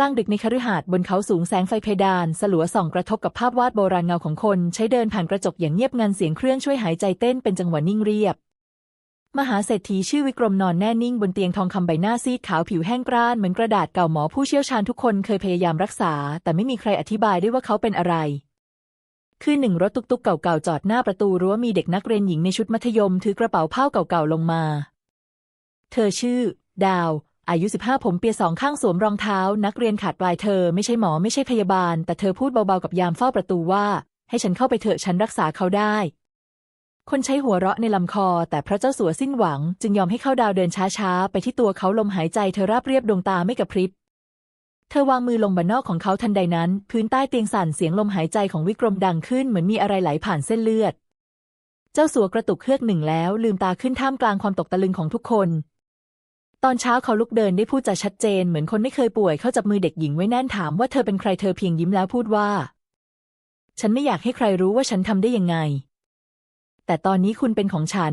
กลางดึกในคฤหาสน์บนเขาสูงแสงไฟเพดาน สลัวส่องกระทบกับภาพวาดโบราณเงาของคน ใช้เดินผ่านกระจกอย่างเงียบงันเสียงเครื่องช่วยหายใจเต้นเป็นจังหวะนิ่งเรียบ มหาเศรษฐีชื่อวิกรมนอนแน่นิ่งบนเตียงทองคำใบหน้าซีดขาวผิวแห้งกร้านเหมือนกระดาษเก่าหมอผู้เชี่ยวชาญทุกคนเคยพยายามรักษา แต่ไม่มีใครอธิบายได้ว่าเขาเป็นอะไรคือหนึ่งรถตุกๆเก่าๆจอดหน้าประตูรั้วมีเด็กนักเรียนหญิงในชุดมัธยม ถือกระเป๋าผ้าเก่าๆลงมา เธอชื่อ ดาว อายุ 15 ผมเปียสองข้างสวมรองเท้า นักเรียนขาดปลายเธอไม่ใช่หมอไม่ใช่พยาบาล แต่เธอพูดเบาๆกับยามเฝ้าประตูว่า ให้ฉันเข้าไปเถอะฉันรักษาเขาได้ คนใช้หัวเราะในลำคอ แต่พระเจ้าสัวสิ้นหวัง จึงยอมให้เข้าดาวเดินช้าๆ ไปที่ตัวเขาลมหายใจเธอราบเรียบดวงตาไม่กระพริบเธอวางมือลงบนนอกของเขาทันใดนั้น พื้นใต้เตียงสั่นเสียงลมหายใจของวิกรมดังขึ้นเหมือนมีอะไรไหลผ่านเส้นเลือด เจ้าสัวกระตุกเฮือกหนึ่งแล้ว ลืมตาขึ้นท่ามกลางความตกตะลึงของทุกคน ตอนเช้าเขาลุกเดินได้พูดจาชัดเจนเหมือนคนไม่เคยป่วยเขาจับมือเด็กหญิงไว้แน่นถามว่าเธอเป็นใครเธอเพียงยิ้มแล้วพูดว่า ฉันไม่อยากให้ใครรู้ว่าฉันทำได้ยังไง แต่ตอนนี้คุณเป็นของฉัน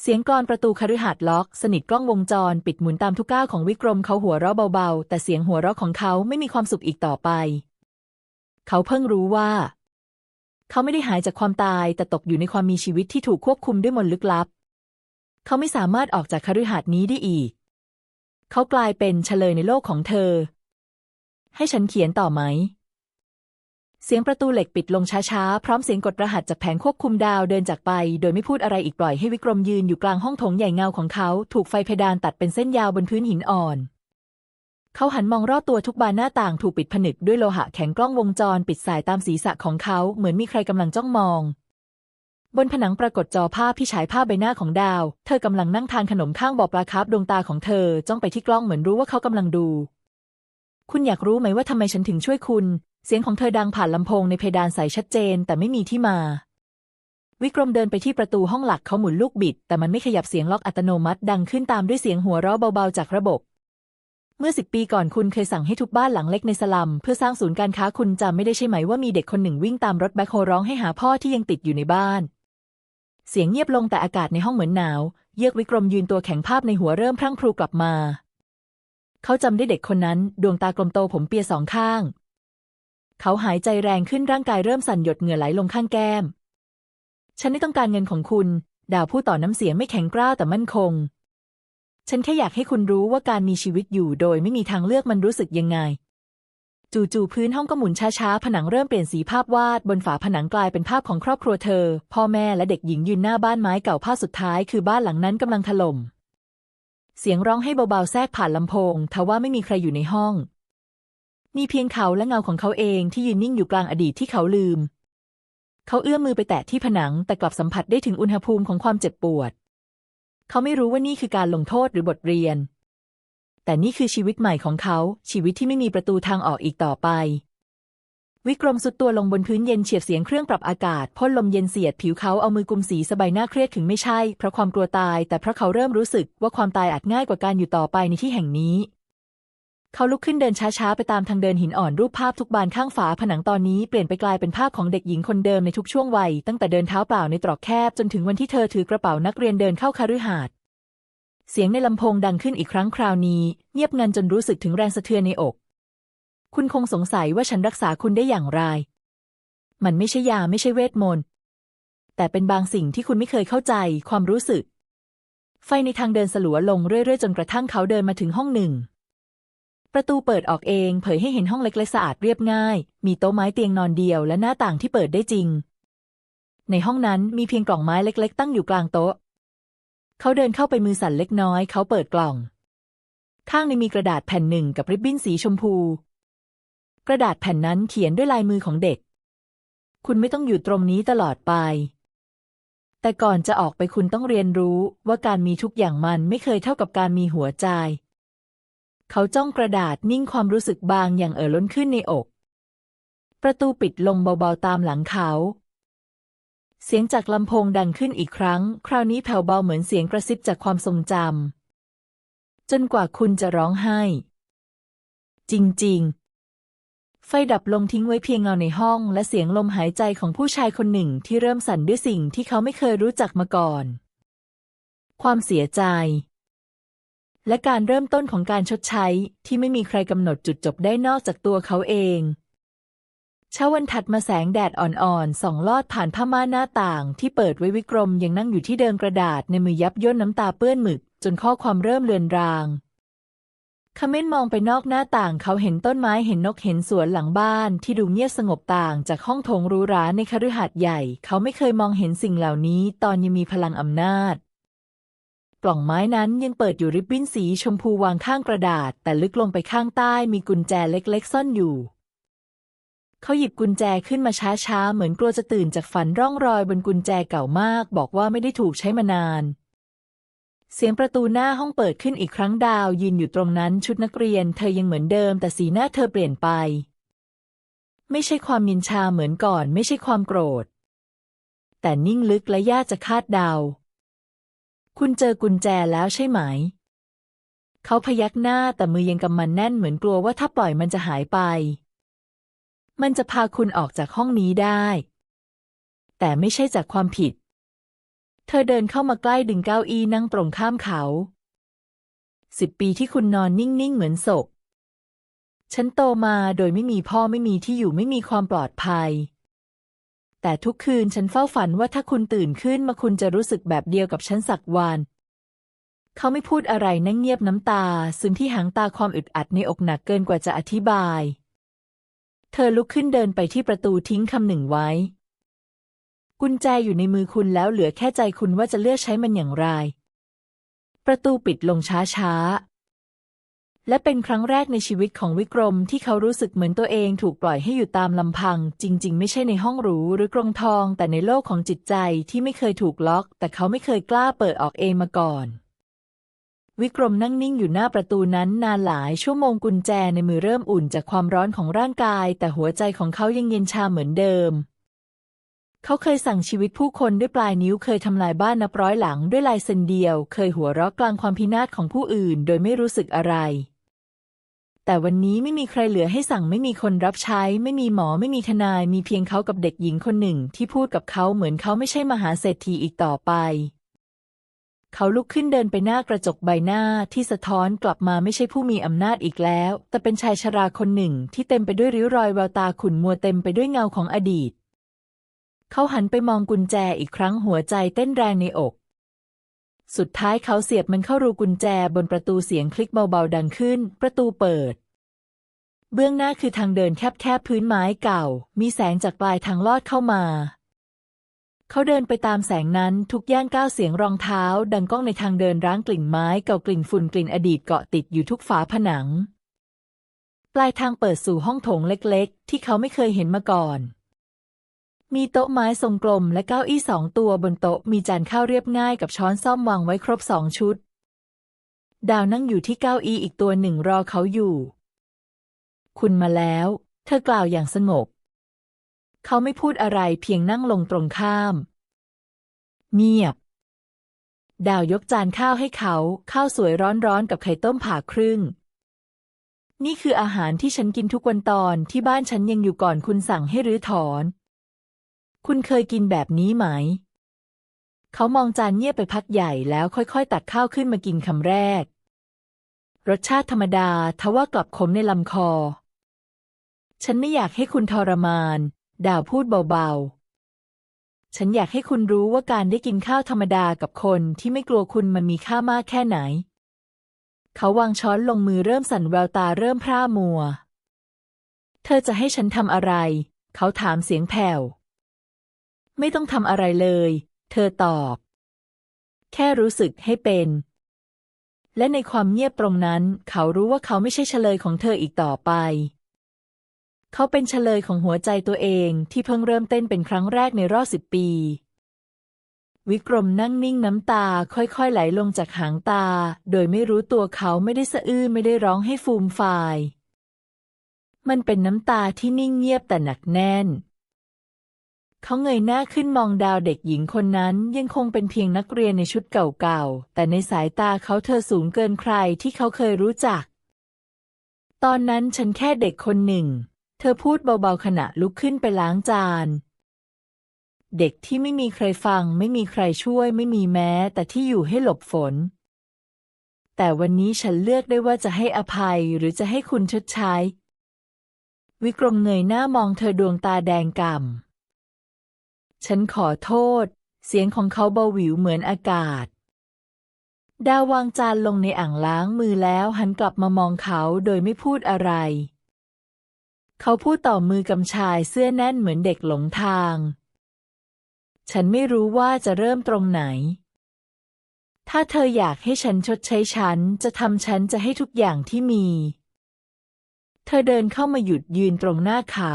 เสียงกลอนประตูคฤหาสน์ล็อก สนิทกล้องวงจร ปิดหมุนตามทุกก้าวของวิกรมเขาหัวเราะเบาๆ แต่เสียงหัวเราะของเขาไม่มีความสุขอีกต่อไป เขาเพิ่งรู้ว่า เขาไม่ได้หายจากความตายแต่ตกอยู่ในความมีชีวิตที่ถูกควบคุมด้วยมนต์ลึกลับ เขาไม่สามารถออกจากคฤหาสน์นี้ได้อีก เขากลายเป็นเฉลยในโลกของเธอ ให้ฉันเขียนต่อไหม เสียงประตูเหล็กปิดลงช้าๆ พร้อมเสียงกดรหัสจากแผงควบคุมดาวเดินจากไป โดยไม่พูดอะไรอีกปล่อยให้วิกรมยืนอยู่กลางห้องโถงใหญ่เงาของเขา ถูกไฟเพดานตัดเป็นเส้นยาวบนพื้นหินอ่อนเขาหันมองรอบตัวทุกบานหน้าต่างถูกปิดผนึกด้วยโลหะแข็งกล้องวงจร ปิดสายตามศีรษะของเขาเหมือนมีใครกำลังจ้องมอง บนผนังปรากฏจอภาพที่ฉายภาพใบหน้าของดาว เธอกำลังนั่งทานขนมข้างบ่อปลาคาร์ฟดวงตาของเธอจ้องไปที่กล้องเหมือนรู้ว่าเขากำลังดู คุณอยากรู้ไหมว่าทำไมฉันถึงช่วยคุณ เสียงของเธอดังผ่านลำโพงในเพดานใสชัดเจน แต่ไม่มีที่มา วิกรมเดินไปที่ประตูห้องหลักเขาหมุนลูกบิด แต่มันไม่ขยับเสียงล็อกอัตโนมัติ ดังขึ้นตามด้วยเสียงหัวเราะเบาๆจากระบบเมื่อสิบปีก่อนคุณเคยสั่งให้ทุกบ้านหลังเล็กในสลัม เพื่อสร้างศูนย์การค้าคุณจำไม่ได้ใช่ไหมว่ามีเด็กคนหนึ่งวิ่งตามรถแบ็คโฮร้องให้หาพ่อที่ยังติดอยู่ในบ้าน เสียงเงียบลงแต่อากาศในห้องเหมือนหนาว เยือกวิกรมยืนตัวแข็งภาพในหัวเริ่มพรั่งพรูกลับมา เขาจำได้เด็กคนนั้น ดวงตากลมโตผมเปียสองข้าง เขาหายใจแรงขึ้นร่างกายเริ่มสั่นหยดเหงื่อไหลลงข้างแก้ม ฉันไม่ต้องการเงินของคุณ ดาวพูดต่อน้ำเสียงไม่แข็งกร้าวแต่มั่นคง ฉันแค่อยากให้คุณรู้ว่าการมีชีวิตอยู่โดยไม่มีทางเลือกมันรู้สึกยังไง จู่ๆพื้นห้องก็หมุนช้าๆ ผนังเริ่มเปลี่ยนสีภาพวาด บนฝาผนังกลายเป็นภาพของครอบครัวเธอ พ่อแม่และเด็กหญิงยืนหน้าบ้านไม้เก่าภาพสุดท้ายคือบ้านหลังนั้นกำลังถล่ม เสียงร้องให้เบาๆแทรกผ่านลำโพง ทว่าไม่มีใครอยู่ในห้อง มีเพียงเขาและเงาของเขาเองที่ยืนนิ่งอยู่กลางอดีตที่เขาลืม เขาเอื้อมมือไปแตะที่ผนัง แต่กลับสัมผัสได้ถึงอุณหภูมิของความเจ็บปวด เขาไม่รู้ว่านี่คือการลงโทษหรือบทเรียน แต่นี่คือชีวิตใหม่ของเขา ชีวิตที่ไม่มีประตูทางออกอีกต่อไป วิกรมสุดตัวลงบนพื้นเย็นเฉียบเสียงเครื่องปรับอากาศพ่นลมเย็นเสียดผิวเขาเอามือกุมสีสบายหน้าเครียดถึงไม่ใช่ เพราะความกลัวตาย แต่เพราะเขาเริ่มรู้สึกว่าความตายอาจง่ายกว่าการอยู่ต่อไปในที่แห่งนี้เขาลุกขึ้นเดินช้าๆ ไปตามทางเดินหินอ่อนรูปภาพทุกบานข้างฝาผนังตอนนี้เปลี่ยนไปกลายเป็นภาพของเด็กหญิงคนเดิมในทุกช่วงวัย ตั้งแต่เดินเท้าเปล่าในตรอกแคบจนถึงวันที่เธอถือกระเป๋านักเรียนเดินเข้าคฤหาสน์ เสียงในลำโพงดังขึ้นอีกครั้งคราวนี้ เงียบงันจนรู้สึกถึงแรงสะเทือนในอก คุณคงสงสัยว่าฉันรักษาคุณได้อย่างไร มันไม่ใช่ยาไม่ใช่เวทมนต์แต่เป็นบางสิ่งที่คุณไม่เคยเข้าใจความรู้สึก ไฟในทางเดินสลัวลงเรื่อยๆ จนกระทั่งเขาเดินมาถึงห้องหนึ่ง ประตูเปิดออกเอง เผยให้เห็นห้องเล็กๆสะอาดเรียบง่าย มีโต๊ะไม้เตียงนอนเดียวและหน้าต่างที่เปิดได้จริง ในห้องนั้นมีเพียงกล่องไม้เล็ก ๆ ตั้งอยู่กลางโต๊ะ เขาเดินเข้าไปมือสั่นเล็กน้อย เขาเปิดกล่อง ข้างในมีกระดาษแผ่นหนึ่งกับริบบิ้นสีชมพู กระดาษแผ่นนั้นเขียนด้วยลายมือของเด็ก คุณไม่ต้องอยู่ตรงนี้ตลอดไป แต่ก่อนจะออกไปคุณต้องเรียนรู้ว่าการมีทุกอย่างมันไม่เคยเท่ากับการมีหัวใจ เขาจ้องกระดาษนิ่งความรู้สึกบางอย่างเอ่อล้นขึ้นในอก ประตูปิดลงเบาๆตามหลังเขา เสียงจากลำโพงดังขึ้นอีกครั้ง คราวนี้แผ่วเบาเหมือนเสียงกระซิบจากความทรงจำจนกว่าคุณจะร้องไห้ จริง ๆ ไฟดับลงทิ้งไว้เพียงเงาในห้อง และเสียงลมหายใจของผู้ชายคนหนึ่งที่เริ่มสั่นด้วยสิ่งที่เขาไม่เคยรู้จักมาก่อน ความเสียใจ และการเริ่มต้นของการชดใช้ที่ไม่มีใครกำหนดจุดจบได้นอกจากตัวเขาเอง เช้าวันถัดมาแสงแดดอ่อนๆส่องลอดผ่านผ้าม่านหน้าต่างที่เปิดไว้วิกรมยังนั่งอยู่ที่เดิมกระดาษในมือยับย่นน้ำตาเปื้อนหมึก จนข้อความเริ่มเลือนรางคาเมนมองไปนอกหน้าต่างเขาเห็นต้นไม้เห็นนกเห็นสวนหลังบ้านที่ดูเงียบสงบต่างจากห้องโถงหรูหราในคฤหาสน์ใหญ่ เขาไม่เคยมองเห็นสิ่งเหล่านี้ตอนยังมีพลังอำนาจ กล่องไม้นั้นยังเปิดอยู่ริบบิ้นสีชมพูวางข้างกระดาษ แต่ลึกลงไปข้างใต้มีกุญแจเล็กๆ ซ่อนอยู่ เขาหยิบกุญแจขึ้นมาช้าๆ เหมือนกลัวจะตื่นจากฝันร่องรอยบนกุญแจเก่ามาก บอกว่าไม่ได้ถูกใช้มานาน เสียงประตูหน้าห้องเปิดขึ้นอีกครั้งดาวยืนอยู่ตรงนั้นชุดนักเรียน เธอยังเหมือนเดิม แต่สีหน้าเธอเปลี่ยนไป ไม่ใช่ความยินชาเหมือนก่อน ไม่ใช่ความโกรธ แต่นิ่งลึกและยากจะคาดเดา คุณเจอกุญแจแล้วใช่ไหม เขาพยักหน้าแต่มือยังกำมันแน่นเหมือนกลัวว่าถ้าปล่อยมันจะหายไป มันจะพาคุณออกจากห้องนี้ได้ แต่ไม่ใช่จากความผิด เธอเดินเข้ามาใกล้ดึงเก้าอี้นั่งตรงข้ามเขาสิบปีที่คุณนอนนิ่ง ๆ เหมือนศพ ฉันโตมาโดยไม่มีพ่อไม่มีที่อยู่ไม่มีความปลอดภัย แต่ทุกคืนฉันเฝ้าฝันว่าถ้าคุณตื่นขึ้นมาคุณจะรู้สึกแบบเดียวกับฉันสักวันเขาไม่พูดอะไรนั่งเงียบน้ำตา ซึมที่หางตาความอึดอัดในอกหนักเกินกว่าจะอธิบาย เธอลุกขึ้นเดินไปที่ประตูทิ้งคำหนึ่งไว้ กุญแจอยู่ในมือคุณแล้วเหลือแค่ใจคุณว่าจะเลือกใช้มันอย่างไร ประตูปิดลงช้าๆ และเป็นครั้งแรกในชีวิตของวิกรมที่เขารู้สึกเหมือนตัวเองถูกปล่อยให้อยู่ตามลำพัง จริง ๆ ไม่ใช่ในห้องหรูหรือกรงทอง แต่ในโลกของจิตใจที่ไม่เคยถูกล็อก แต่เขาไม่เคยกล้าเปิดออกเองมาก่อน วิกรมนั่งนิ่งอยู่หน้าประตูนั้นนานหลายชั่วโมงกุญแจในมือเริ่มอุ่นจากความร้อนของร่างกาย แต่หัวใจของเขายังเย็นชาเหมือนเดิม เขาเคยสั่งชีวิตผู้คนด้วยปลายนิ้วเคยทำลายบ้านนับร้อยหลังด้วยลายเซ็นเดียว เคยหัวเราะกลางความพินาศของผู้อื่น โดยไม่รู้สึกอะไร แต่วันนี้ไม่มีใครเหลือให้สั่งไม่มีคนรับใช้ ไม่มีหมอไม่มีทนาย มีเพียงเขากับเด็กหญิงคนหนึ่ง ที่พูดกับเขาเหมือนเขาไม่ใช่มหาเศรษฐีอีกต่อไป เขาลุกขึ้นเดินไปหน้ากระจกใบหน้าที่สะท้อนกลับมาไม่ใช่ผู้มีอำนาจอีกแล้ว แต่เป็นชายชราคนหนึ่งที่เต็มไปด้วยริ้วรอยแววตาขุ่นมัวเต็มไปด้วยเงาของอดีต เขาหันไปมองกุญแจอีกครั้งหัวใจเต้นแรงในอก สุดท้ายเขาเสียบมันเข้ารูกุญแจบนประตูเสียงคลิกเบาๆดังขึ้น ประตูเปิด เบื้องหน้าคือทางเดินแคบๆพื้นไม้เก่า มีแสงจากปลายทางลอดเข้ามา เขาเดินไปตามแสงนั้นทุกย่างก้าวเสียงรองเท้า ดังก้องในทางเดินร้างกลิ่นไม้เก่ากลิ่นฝุ่นกลิ่นอดีตเกาะติดอยู่ทุกฝาผนัง ปลายทางเปิดสู่ห้องโถงเล็กๆ ที่เขาไม่เคยเห็นมาก่อน มีโต๊ะไม้ทรงกลมและเก้าอี้สองตัวบนโต๊ะมีจานข้าวเรียบง่ายกับช้อนซ่อมวางไว้ครบสองชุด ดาวนั่งอยู่ที่เก้าอี้อีกตัวหนึ่งรอเขาอยู่ คุณมาแล้ว เธอกล่าวอย่างสงบ เขาไม่พูดอะไรเพียงนั่งลงตรงข้าม เงียบ ดาวยกจานข้าวให้เขาข้าวสวยร้อนๆกับไข่ต้มผ่าครึ่ง นี่คืออาหารที่ฉันกินทุกวันตอนที่บ้านฉันยังอยู่ก่อนคุณสั่งให้รื้อถอน คุณเคยกินแบบนี้ไหม เขามองจานเงียบไปพักใหญ่แล้วค่อยๆ ตักข้าวขึ้นมากินคำแรก รสชาติธรรมดาทว่ากลับขมในลำคอฉันไม่อยากให้คุณทรมาน ดาวพูดเบาๆ ฉันอยากให้คุณรู้ว่าการได้กินข้าวธรรมดากับคนที่ไม่กลัวคุณมันมีค่ามากแค่ไหน เขาวางช้อนลงมือเริ่มสั่นแววตาเริ่มพร่ามัว เธอจะให้ฉันทำอะไร เขาถามเสียงแผ่ว ไม่ต้องทำอะไรเลย เธอตอบ แค่รู้สึกให้เป็น และในความเงียบตรงนั้น เขารู้ว่าเขาไม่ใช่เฉลยของเธออีกต่อไป เขาเป็นเฉลยของหัวใจตัวเองที่เพิ่งเริ่มเต้นเป็นครั้งแรกในรอบสิบปี วิกรมนั่งนิ่งน้ำตาค่อยๆไหลลงจากหางตา โดยไม่รู้ตัวเขาไม่ได้สะอื้นไม่ได้ร้องให้ฟูมฟาย มันเป็นน้ำตาที่นิ่งเงียบแต่หนักแน่น เขาเงยหน้าขึ้นมองดาวเด็กหญิงคนนั้นยังคงเป็นเพียงนักเรียนในชุดเก่าๆ แต่ในสายตาเขาเธอสูงเกินใครที่เขาเคยรู้จัก ตอนนั้นฉันแค่เด็กคนหนึ่ง เธอพูดเบาๆขณะลุกขึ้นไปล้างจาน เด็กที่ไม่มีใครฟัง ไม่มีใครช่วย ไม่มีแม้ แต่ที่อยู่ให้หลบฝนแต่แต่วันนี้ฉันเลือกได้ว่าจะให้อภัยหรือจะให้คุณชดใช้ วิกรมเงยหน้ามองเธอดวงตาแดงก่ำ ฉันขอโทษ เสียงของเขาเบาหวิวเหมือนอากาศดาววางจานลงในอ่างล้างมือแล้วหันกลับมามองเขาโดยไม่พูดอะไร เขาพูดต่อมือกำชายเสื้อแน่นเหมือนเด็กหลงทาง ฉันไม่รู้ว่าจะเริ่มตรงไหน ถ้าเธออยากให้ฉันชดใช้ฉันจะทำฉันจะให้ทุกอย่างที่มี เธอเดินเข้ามาหยุดยืนตรงหน้าเขา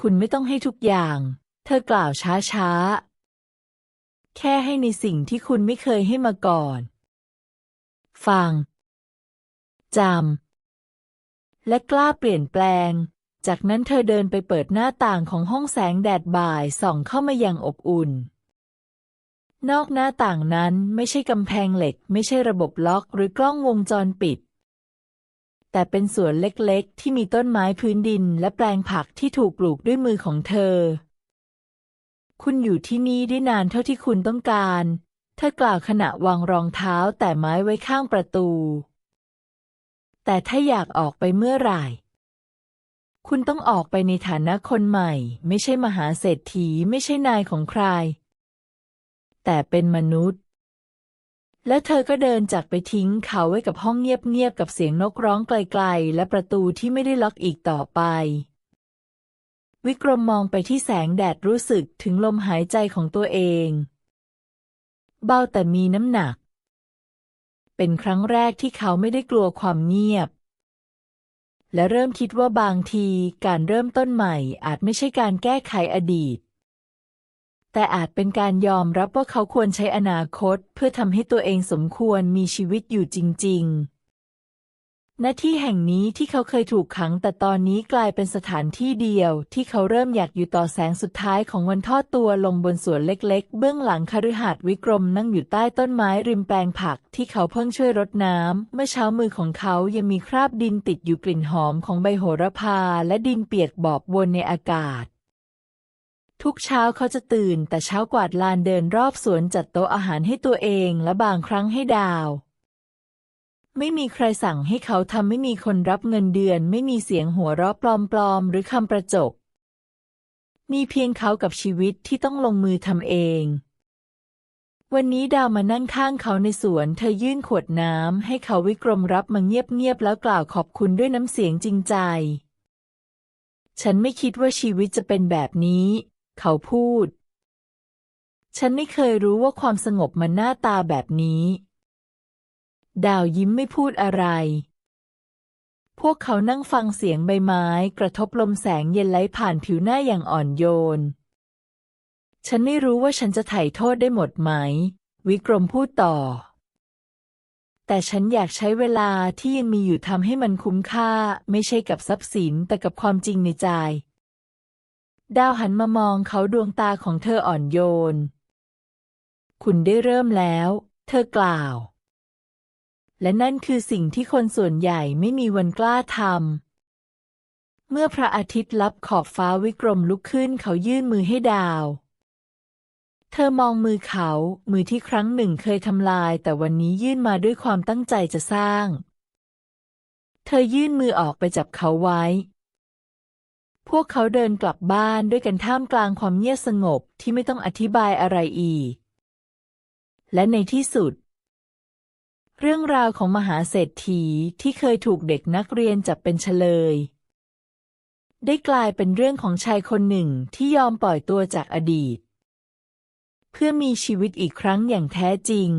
คุณไม่ต้องให้ทุกอย่าง เธอกล่าวช้าๆ แค่ให้ในสิ่งที่คุณไม่เคยให้มาก่อน ฟังจำ และกล้าเปลี่ยนแปลง จากนั้นเธอเดินไปเปิดหน้าต่างของห้องแสงแดดบ่ายส่องเข้ามาอย่างอบอุ่น นอกหน้าต่างนั้นไม่ใช่กำแพงเหล็ก ไม่ใช่ระบบล็อกหรือกล้องวงจรปิด แต่เป็นสวนเล็กๆ ที่มีต้นไม้พื้นดินและแปลงผักที่ถูกปลูกด้วยมือของเธอ คุณอยู่ที่นี่ได้นานเท่าที่คุณต้องการ เธอกล่าวขณะวางรองเท้าแต่ไม้ไว้ข้างประตู แต่ถ้าอยากออกไปเมื่อไหร่ คุณต้องออกไปในฐานะคนใหม่ ไม่ใช่มหาเศรษฐีไม่ใช่นายของใคร แต่เป็นมนุษย์ แล้วเธอก็เดินจากไปทิ้งเขาไว้กับห้องเงียบๆกับเสียงนกร้องไกลๆ และประตูที่ไม่ได้ล็อกอีกต่อไป วิกรมมองไปที่แสงแดดรู้สึกถึงลมหายใจของตัวเอง เบาแต่มีน้ำหนัก เป็นครั้งแรกที่เขาไม่ได้กลัวความเงียบ และเริ่มคิดว่าบางทีการเริ่มต้นใหม่อาจไม่ใช่การแก้ไขอดีต แต่อาจเป็นการยอมรับว่าเขาควรใช้อนาคต เพื่อทำให้ตัวเองสมควรมีชีวิตอยู่จริง ๆ ณที่แห่งนี้ที่เขาเคยถูกขัง แต่ตอนนี้กลายเป็นสถานที่เดียว ที่เขาเริ่มอยากอยู่ต่อแสงสุดท้ายของวันทอดตัวลงบนสวนเล็กๆ เบื้องหลังคฤหาสน์วิกรมนั่งอยู่ใต้ต้นไม้ริมแปลงผัก ที่เขาเพิ่งช่วยรดน้ำ เมื่อเช้ามือของเขายังมีคราบดินติดอยู่กลิ่นหอมของใบโหระพา และดินเปียกบอบวนในอากาศทุกเช้าเขาจะตื่นแต่เช้ากวาดลานเดินรอบสวนจัดโต๊ะอาหารให้ตัวเองและบางครั้งให้ดาว ไม่มีใครสั่งให้เขาทำไม่มีคนรับเงินเดือน ไม่มีเสียงหัวเราะปลอมๆ หรือคำประจบ มีเพียงเขากับชีวิตที่ต้องลงมือทำเอง วันนี้ดาวมานั่งข้างเขาในสวน เธอยื่นขวดน้ำให้เขาวิกรมรับมาเงียบๆ แล้วกล่าวขอบคุณด้วยน้ำเสียงจริงใจ ฉันไม่คิดว่าชีวิตจะเป็นแบบนี้ เขาพูด ฉันไม่เคยรู้ว่าความสงบมันหน้าตาแบบนี้ ดาวยิ้มไม่พูดอะไร พวกเขานั่งฟังเสียงใบไม้ กระทบลมแสงเย็นไหลผ่านผิวหน้าอย่างอ่อนโยน ฉันไม่รู้ว่าฉันจะไถ่โทษได้หมดไหม วิกรมพูดต่อ แต่ฉันอยากใช้เวลาที่ยังมีอยู่ทำให้มันคุ้มค่า ไม่ใช่กับทรัพย์สินแต่กับความจริงในใจ ดาวหันมามองเขาดวงตาของเธออ่อนโยน คุณได้เริ่มแล้ว เธอกล่าว และนั่นคือสิ่งที่คนส่วนใหญ่ไม่มีวันกล้าทำ เมื่อพระอาทิตย์ลับขอบฟ้าวิกรมลุกขึ้นเขายื่นมือให้ดาว เธอมองมือเขา มือที่ครั้งหนึ่งเคยทำลาย แต่วันนี้ยื่นมาด้วยความตั้งใจจะสร้าง เธอยื่นมือออกไปจับเขาไว้ พวกเขาเดินกลับบ้านด้วยกันท่ามกลางความเงียบสงบที่ไม่ต้องอธิบายอะไรอีก และในที่สุด เรื่องราวของมหาเศรษฐีที่เคยถูกเด็กนักเรียนจับเป็นเฉลย ได้กลายเป็นเรื่องของชายคนหนึ่งที่ยอมปล่อยตัวจากอดีต เพื่อมีชีวิตอีกครั้งอย่างแท้จริง